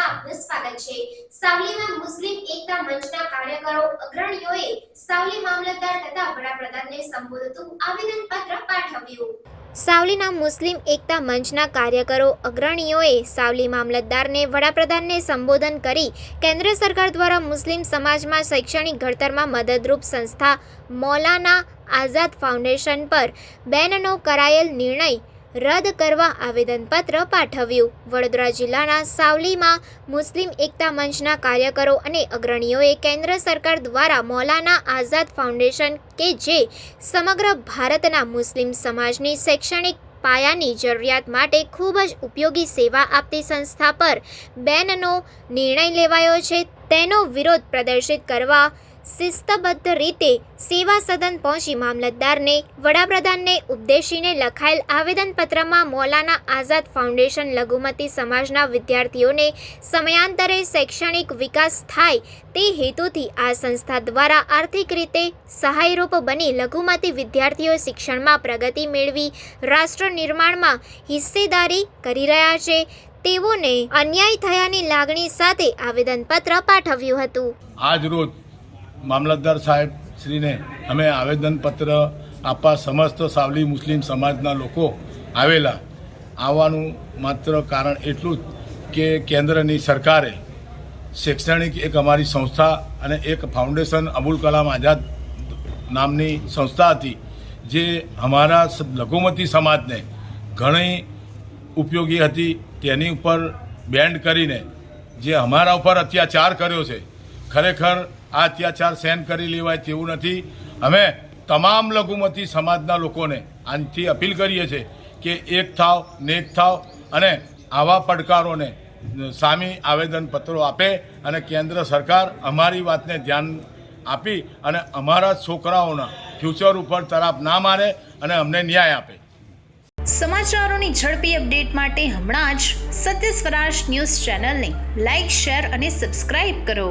આપનું સ્વાગત છે. સાવલીમાં મુસ્લિમ એકતા મંચના કાર્યકરો, અગ્રણીઓએ સાવલી મામલતદાર તથા વડાપ્રધાનને સંબોધતું આવેદનપત્ર પાઠવ્યું. સાવલીના મુસ્લિમ એકતા મંચના કાર્યકરો, અગ્રણીઓએ સાવલી મામલતદારને વડાપ્રધાનને સંબોધન કરી કેન્દ્ર સરકાર દ્વારા મુસ્લિમ સમાજમાં શૈક્ષણિક ઘડતરમાં મદદરૂપ સંસ્થા મૌલાના આઝાદ ફાઉન્ડેશન પર બેનનો કરાયેલ નિર્ણય રદ કરવા આવેદનપત્ર પાઠવ્યું. વડોદરા જિલ્લાના સાવલીમાં મુસ્લિમ એકતા મંચના કાર્યકરો અને અગ્રણીઓએ કેન્દ્ર સરકાર દ્વારા મૌલાના આઝાદ ફાઉન્ડેશન કે જે સમગ્ર ભારતના મુસ્લિમ સમાજની શૈક્ષણિક પાયાની જરૂરિયાત માટે ખૂબ જ ઉપયોગી સેવા આપતી સંસ્થા પર બેનનો નિર્ણય લેવાયો છે. તેનો વિરોધ પ્રદર્શિત કરવા શિસ્તબદ્ધ રીતે સેવા સદન પહોંચી મામલતદારને, વડાપ્રધાનને ઉપદેશીને લખાયેલ આવેદનપત્રમાં મૌલાના આઝાદ ફાઉન્ડેશન લઘુમતી સમાજના વિદ્યાર્થીઓને સમયાંતરે શૈક્ષણિક વિકાસ થાય તે હેતુથી આ સંસ્થા દ્વારા આર્થિક રીતે સહાયરૂપ બની લઘુમતી વિદ્યાર્થીઓ શિક્ષણમાં પ્રગતિ મેળવી રાષ્ટ્ર નિર્માણમાં હિસ્સેદારી કરી રહ્યા છે. તેઓને અન્યાય થયાની લાગણી સાથે આવેદનપત્ર પાઠવ્યું હતું. આજ રોજ મામલતદાર સાહેબ શ્રીને અમે આવેદનપત્ર આપવા સમસ્ત સાવલી મુસ્લિમ સમાજના લોકો આવેલા. આવવાનું માત્ર કારણ એટલું જ કે કેન્દ્રની સરકારે શૈક્ષણિક એક અમારી સંસ્થા અને એક ફાઉન્ડેશન અબુલ કલામ આઝાદ નામની સંસ્થા હતી, જે અમારા લઘુમતી સમાજને ઘણી ઉપયોગી હતી. તેની ઉપર બેન્ડ કરીને જે અમારા ઉપર અત્યાચાર કર્યો છે, ખરેખર આ અત્યાચાર સહન કરી લેવાય તેવું નથી. અમે તમામ લઘુમતી સમાજના લોકોને આનથી અપીલ કરીએ છીએ કે એક થાવ નેક થાવ અને આવા પડકારોને સામી આવેદનપત્રો આપે અને કેન્દ્ર સરકાર અમારી વાતને ધ્યાન આપી અને અમારા છોકરાઓના ફ્યુચર ઉપર તરાપ ના મારે અને અમને ન્યાય આપે. સમાચારોની ઝડપી અપડેટ માટે હમણાં જ સત્ય સ્વરાજ ન્યૂઝ ચેનલને લાઇક શેર અને સબસ્ક્રાઇબ કરો.